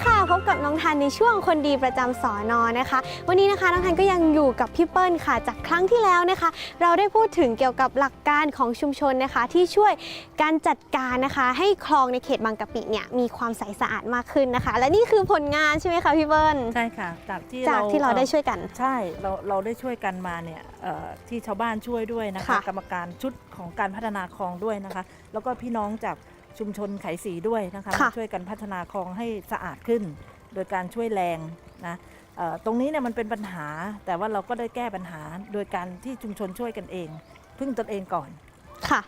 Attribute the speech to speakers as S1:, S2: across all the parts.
S1: กับน้องทันในช่วงคนดีประจำสอนอนะคะ วันนี้นะคะน้องทันก็ยังอยู่กับพี่เปิ้ลค่ะ จากครั้งที่แล้วนะคะ เราได้พูดถึงเกี่ยวกับหลักการของชุมชนนะคะ ที่ช่วยการจัดการนะคะ ให้คลองในเขตบางกะปิเนี่ยมีความใสสะอาดมากขึ้นนะคะ และนี่คือผลงานใช่ไหมคะพี่เปิ้ล
S2: ใช่ค่ะ จากที่
S1: จากที่เราได้ช่วยกัน
S2: ใช่เราเราได้ช่วยกันมาเนี่ยเอ่อที่ชาวบ้านช่วยด้วยนะคะ
S1: ค่ะ
S2: กรรมการชุดของการพัฒนาคลองด้วยนะคะ แล้วก็พี่น้องจาก ชุมชนไขสีด้วยนะคะมาช่วยกันพัฒนาคลองให้สะอาดขึ้น โดยการช่วยแรงนะเอ่อตรงนี้เนี่ยมันเป็นปัญหา แต่ว่าเราก็ได้แก้ปัญหาโดยการที่ชุมชนช่วยกันเอง พึ่งตนเองก่อน
S1: ค่ะ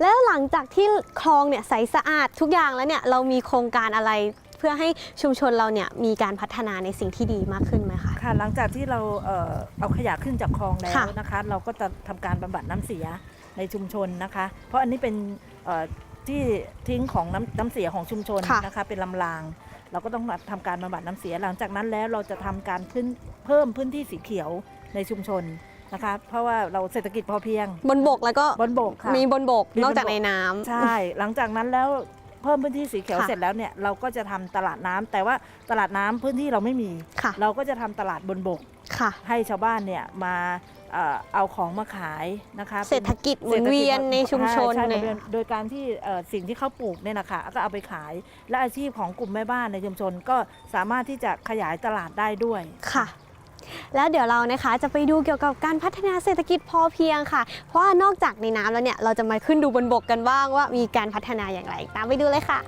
S1: แล้วหลังจากที่คลองเนี่ยใสสะอาดทุกอย่างแล้วเนี่ยเรามีโครงการอะไรเพื่อให้ชุมชนเราเนี่ยมีการพัฒนาในสิ่งที่ดีมากขึ้นไหมคะ
S2: ค่ะ หลังจากที่เราเอ่อเอาขยะขึ้นจากคลองแล้ว
S1: ค่ะ
S2: นะคะ เราก็จะทำการบำบัดน้ำเสียในชุมชนนะคะ เพราะอันนี้เป็นเอ่อ ที่ทิ้งของน้ำน้ำเสียของชุมชน
S1: ค่ะ
S2: นะคะ เป็นลำราง เราก็ต้องทำการบำบัดน้ำเสียหลังจากนั้นแล้วเราจะทำการขึ้นเพิ่มพื้นที่สีเขียวในชุมชนนะคะ เพราะว่าเราเศรษฐกิจพอเพียง
S1: บนบกแล้วก็
S2: บนบกค่ะ
S1: มีบนบก
S2: มีบนบก
S1: นอกจากในน้ำ
S2: ใช่ หลังจากนั้นแล้วเพิ่มพื้นที่สีเขียว
S1: ค่ะ
S2: เสร็จแล้วเนี่ยเราก็จะทำตลาดน้ำแต่ว่าตลาดน้ำพื้นที่เราไม่มี
S1: ค่ะ
S2: เราก็จะทำตลาดบนบก
S1: ค่ะ
S2: ให้ชาวบ้านเนี่ยมาเอ่อเอาของมาขายนะคะ
S1: เศรษฐกิจหมุนเวียนในชุมชน
S2: ใช่หมุ
S1: เนี่
S2: นเวียน
S1: ย
S2: โดยการที่เอ่อสิ่งที่เขาปลูกเนี่ยนะคะก็เอาไปขาย และอาชีพของกลุ่มแม่บ้านในชุมชนก็สามารถที่จะขยายตลาดได้ด้วย
S1: ค่ะ แล้วเดี๋ยวเรานะคะจะไปดูเกี่ยวกับการพัฒนาเศรษฐกิจพอเพียงค่ะ เพราะว่านอกจากในน้ำแล้วเนี่ยเราจะมาขึ้นดูบนบกกันบ้างว่ามีการพัฒนาอย่างไร ตามไปดูเลยค่ะ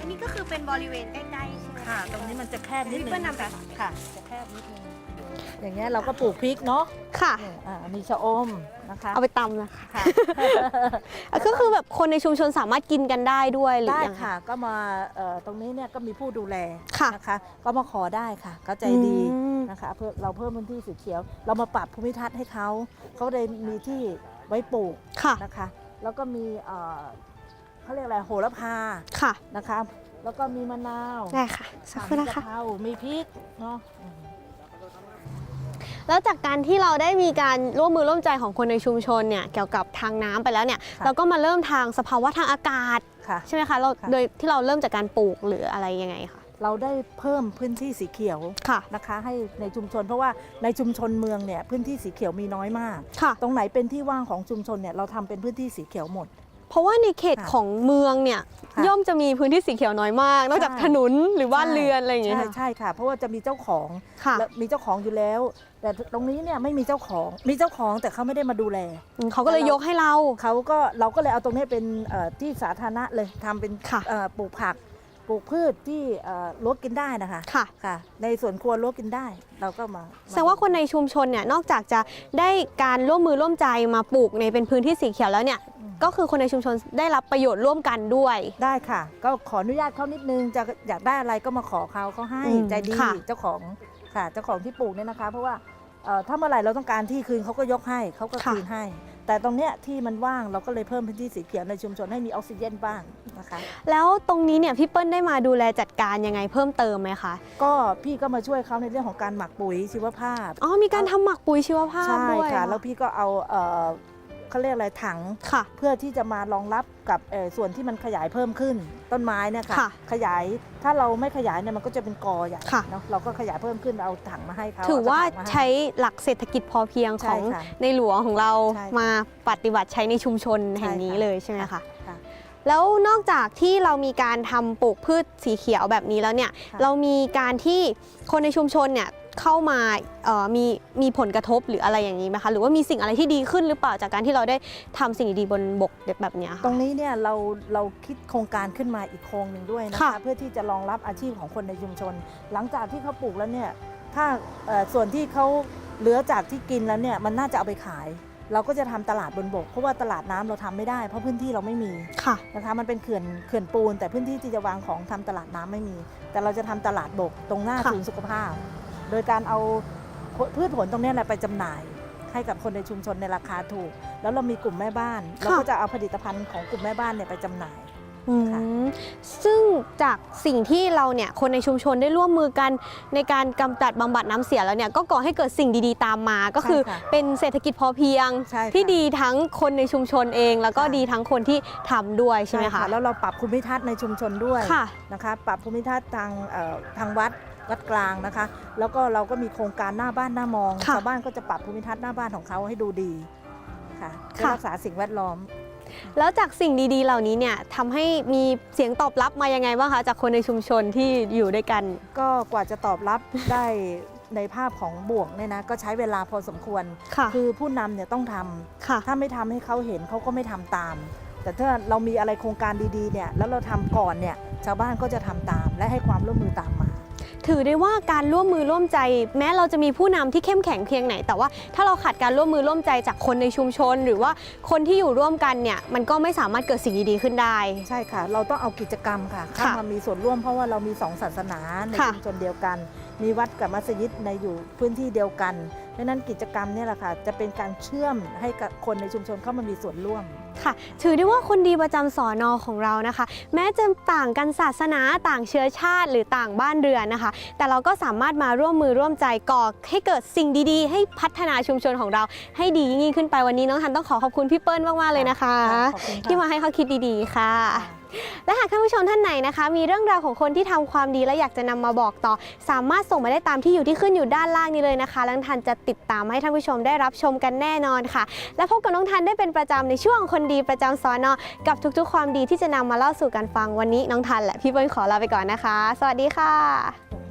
S1: อันนี้ก็คือเป็นบริเวณใกล้ๆใช่ไหม
S2: ค่ะ ตรงนี้มันจะแคบนิดนึ
S1: พี่เปิ้ล
S2: ง
S1: นำไป
S2: นะคะค่ะ จะแคบนิดนึง อย่างเงี้ยเราก็ปลูกพริกเนาะ
S1: ค่ะ
S2: อ่ามีชะอมนะคะ
S1: เอาไปตำนะคะ
S2: ค่ะ
S1: ก็คือแบบคนในชุมชนสามารถกินกันได้ด้วยหรือ
S2: ได้
S1: ยังง
S2: ค่ะ ก็มาเอ่อตรงนี้เนี่ยก็มีผู้ดูแล
S1: ค่ะ
S2: นะคะ ก็มาขอได้ค่ะ ก็ใจดี
S1: อืม
S2: นะคะเพื่อเราเพิ่มพื้นที่สีเขียว เรามาปรับภูมิทัศน์ให้เขา เขาเลยมีที่ไว้ปลูก
S1: ค่ะ
S2: นะคะ แล้วก็มีเอ่อ เขาเรียกอะไรโหระพา
S1: ค่ะ
S2: นะคะแล้วก็มีมะนาว
S1: ได้ค่ะสักครู่
S2: มี
S1: นะ
S2: กะ
S1: คะ
S2: เพรามีพริกเนาะอืม
S1: แล้วจากการที่เราได้มีการร่วมมือร่วมใจของคนในชุมชนเนี่ยเกี่ยวกับทางน้ำไปแล้วเนี่ย
S2: ค่ะ
S1: เราก็มาเริ่มทางสภาวะทางอากาศ
S2: ค่ะ
S1: ใช่ไหมคะเรา
S2: ค่ะ
S1: โดยที่เราเริ่มจากการปลูกหรืออะไรยังไงคะ
S2: เราได้เพิ่มพื้นที่สีเขียว
S1: ค่ะ
S2: นะคะให้ในชุมชน เพราะว่าในชุมชนเมืองเนี่ยพื้นที่สีเขียวมีน้อยมาก
S1: ค่ะ
S2: ตรงไหนเป็นที่ว่างของชุมชนเนี่ยเราทำเป็นพื้นที่สีเขียวหมด
S1: เพราะว่าในเขต
S2: ค่ะ
S1: ของเมืองเนี่ย
S2: ค่ะ
S1: ย่อมจะมีพื้นที่สีเขียวน้อยมาก นอกจาก
S2: ใช่
S1: ถนนหรือบ้านเรือนอะไรอย่างเงี้ย
S2: ใช่ใช่ค่ะ เพราะว่าจะมีเจ้าของ
S1: ค่ะ
S2: และมีเจ้าของอยู่แล้ว แต่ตรงนี้เนี่ยไม่มีเจ้าของมีเจ้าของแต่เขาไม่ได้มาดูแล
S1: อืมเขาก็เลยยกให้เรา
S2: เขาก็เราก็เลยเอาตรงนี้เป็นเอ่อที่สาธารณะเลยทำเป็น
S1: ค่ะ
S2: เอ่อปลูกผักปลูกพืชที่เอ่อลวกกินได้นะคะ
S1: ค่ะ
S2: ค่ะ ในสวนครัวลวกกินได้ เราก็มา
S1: แสดงว่าคนในชุมชนเนี่ย นอกจากจะได้การร่วมมือร่วมใจมาปลูกในเป็นพื้นที่สีเขียวแล้วเนี่ย
S2: อืม
S1: ก็คือคนในชุมชนได้รับประโยชน์ร่วมกันด้วย
S2: ได้ค่ะ ก็ขออนุญาตเขานิดนึงจะอยากได้อะไรก็มาขอเขาเขาให้
S1: อืม
S2: ใจดี
S1: ค่ะ
S2: เจ้าของค่ะเจ้าของที่ปลูกเนี่ยนะคะ เพราะว่าเอ่อถ้าเมื่อไหร่เราต้องการที่คืนเขาก็ยกให้เขาก็คืนให้ แต่ตรงเนี้ยที่มันว่างเราก็เลยเพิ่มพื้นที่สีเขียวในชุมชนให้มีออกซิเจนบ้างนะคะ
S1: แล้วตรงนี้เนี่ยพี่เปิ้ลได้มาดูแลจัดการยังไงเพิ่มเติมไหมคะ
S2: ก็พี่ก็มาช่วยเขาในเรื่องของการหมักปุ๋ยชีวภาพ
S1: อ๋อมีการทำหมักปุ๋ยชีวภาพ
S2: ใช่
S1: ด้วย
S2: ค่ะ
S1: เหรอ
S2: แล้วพี่ก็เอาเอ่อ เขาเรียกอะไรถัง
S1: ค่ะ
S2: เพื่อที่จะมารองรับกับเอ่อส่วนที่มันขยายเพิ่มขึ้น ต้นไม้เนี่ยค่ะ
S1: ค่ะ
S2: ขยายถ้าเราไม่ขยายเนี่ยมันก็จะเป็นกอใหญ่
S1: ค่ะ
S2: เนาะเราก็ขยายเพิ่มขึ้นเอาถังมาให้เขา
S1: ถือว่า
S2: เกระถงมห้
S1: ใช้หลักเศรษฐกิจพอเพียง
S2: ใช่
S1: ของ
S2: ค่ะ
S1: ในหลวงของเรา
S2: ใช่
S1: มาปฏิบัติใช้ในชุมชนแห่งนี้
S2: ใช่ค่ะ
S1: เลยใช่ไหมคะ
S2: ค่ะ
S1: แล้วนอกจากที่เรามีการทำปลูกพืชสีเขียวแบบนี้แล้วเนี่ย
S2: ค่ะ
S1: เรามีการที่คนในชุมชนเนี่ย เข้ามาเอ่อมีมีผลกระทบหรืออะไรอย่างนี้ไหมคะหรือว่ามีสิ่งอะไรที่ดีขึ้นหรือเปล่าจากการที่เราได้ทำสิ่งดีๆบนบกแบบเนี้ย
S2: ตร
S1: ค่ะ
S2: งนี้เนี่ยเราเราคิดโครงการขึ้นมาอีกโครงหนึ่งด้วยนะ
S1: ค่ะ
S2: คะเพื่อที่จะรองรับอาชีพของคนในชุมชน หลังจากที่เขาปลูกแล้วเนี่ยถ้าเอ่อส่วนที่เขาเหลือจากที่กินแล้วเนี่ยมันน่าจะเอาไปขายเราก็จะทำตลาดบนบก เพราะว่าตลาดน้ำเราทำไม่ได้ เพราะพื้นที่เราไม่มี
S1: ค่ะ
S2: นะคะมันเป็นเขื่อนเขื่อนปูน แต่พื้นที่ที่จะวางของทำตลาดน้ำไม่มี แต่เราจะทำตลาดบกตรงหน้า
S1: ค่ะ
S2: ศูนย์สุขภาพโดยการเอาพืชผลตรงเนี้ยแหละไปจำหน่าย ให้กับคนในชุมชนในราคาถูก แล้วเรามีกลุ่มแม่บ้าน เราก็จะเอาผลิตภัณฑ์ของกลุ่มแม่บ้านเนี่ยไปจำหน่าย
S1: อืม
S2: ค่ะ
S1: ซึ่งจากสิ่งที่เราเนี่ยคนในชุมชนได้ร่วมมือกันในการกำจัดบำบัดน้ำเสียแล้วเนี่ยก็ก่อให้เกิดสิ่งดีๆตามมา ก็คือ
S2: ใช่ค่ะ
S1: เป็นเศรษฐกิจพอเพียง
S2: ใช่ค่ะ
S1: ที่ดีทั้งคนในชุมชนเอง แล้วก็
S2: ค่ะ
S1: ดีทั้งคนที่ทำด้วยใช่ไหมคะ
S2: แล้วเราปรับภูมิทัศน์ในชุมชนด้วย
S1: ค่ะ
S2: นะคะ ปรับภูมิทัศน์ทางเอ่อทางวัด วัดกลางนะคะ แล้วก็เราก็มีโครงการหน้าบ้านหน้ามอง
S1: ค่ะ
S2: ชาวบ้านก็จะปรับภูมิทัศน์หน้าบ้านของเขาให้ดูดีค่ะเพื่อ
S1: ค่ะ
S2: รักษาสิ่งแวดล้อม
S1: แล้วจากสิ่งดีๆ เหล่านี้เนี่ยทำให้มีเสียงตอบรับมายังไงบ้างคะจากคนในชุมชนที่อยู่ด้วยกัน
S2: ก็กว่าจะตอบรับ ได้ในภาพของบวกเนี่ยนะก็ใช้เวลาพอสมควร
S1: ค่ะ
S2: คือผู้นำเนี่ยต้องทำ
S1: ค่ะ
S2: ถ้าไม่ทำให้เขาเห็นเขาก็ไม่ทำตาม แต่ถ้าเรามีอะไรโครงการดีๆเนี่ยแล้วเราทำก่อนเนี่ยชาวบ้านก็จะทำตามและให้ความร่วมมือตามมา
S1: ถือได้ว่าการร่วมมือร่วมใจ แม้เราจะมีผู้นำที่เข้มแข็งเพียงไหน แต่ว่าถ้าเราขาดการร่วมมือร่วมใจจากคนในชุมชน หรือว่าคนที่อยู่ร่วมกันเนี่ยมันก็ไม่สามารถเกิดสิ่งดีๆขึ้นได้
S2: ใช่ค่ะ เราต้องเอากิจกรรมค่ะเข้ามามีส่วนร่วมเพราะว่าเรามีสองศาสนาในชุมชนเดียวกัน มีวัดกับมัสยิดในอยู่พื้นที่เดียวกันดังนั้นกิจกรรมเนี่ยแหละค่ะจะเป็นการเชื่อมให้กับคนในชุมชนเข้ามามีส่วนร่วม
S1: ค่ะ ถือได้ว่าคนดีประจำสอนอของเรานะคะ แม้จะต่างกันศาสนาต่างเชื้อชาติหรือต่างบ้านเรือนนะคะ แต่เราก็สามารถมาร่วมมือร่วมใจก่อให้เกิดสิ่งดีๆ ให้พัฒนาชุมชนของเราให้ดียิ่งขึ้นไปวันนี้น้องทันต้องขอขอบคุณพี่เปิ้ลมากๆเลยนะคะ
S2: ขอบคุณค่ะ
S1: ที่มาให้ข้อคิดดีๆค่ะ และหากท่านผู้ชมท่านไหนนะคะ มีเรื่องราวของคนที่ทำความดีและอยากจะนำมาบอกต่อ สามารถส่งมาได้ตามที่อยู่ที่ขึ้นอยู่ด้านล่างนี้เลยนะคะแล้วน้องทันจะติดตามให้ท่านผู้ชมได้รับชมกันแน่นอนค่ะ และพบกับน้องทันได้เป็นประจำในช่วงคนดีประจำสอนอกับทุกๆ ความดีที่จะนำมาเล่าสู่กันฟังวันนี้น้องทันและพี่เปิ้ลขอลาไปก่อนนะคะ สวัสดีค่ะ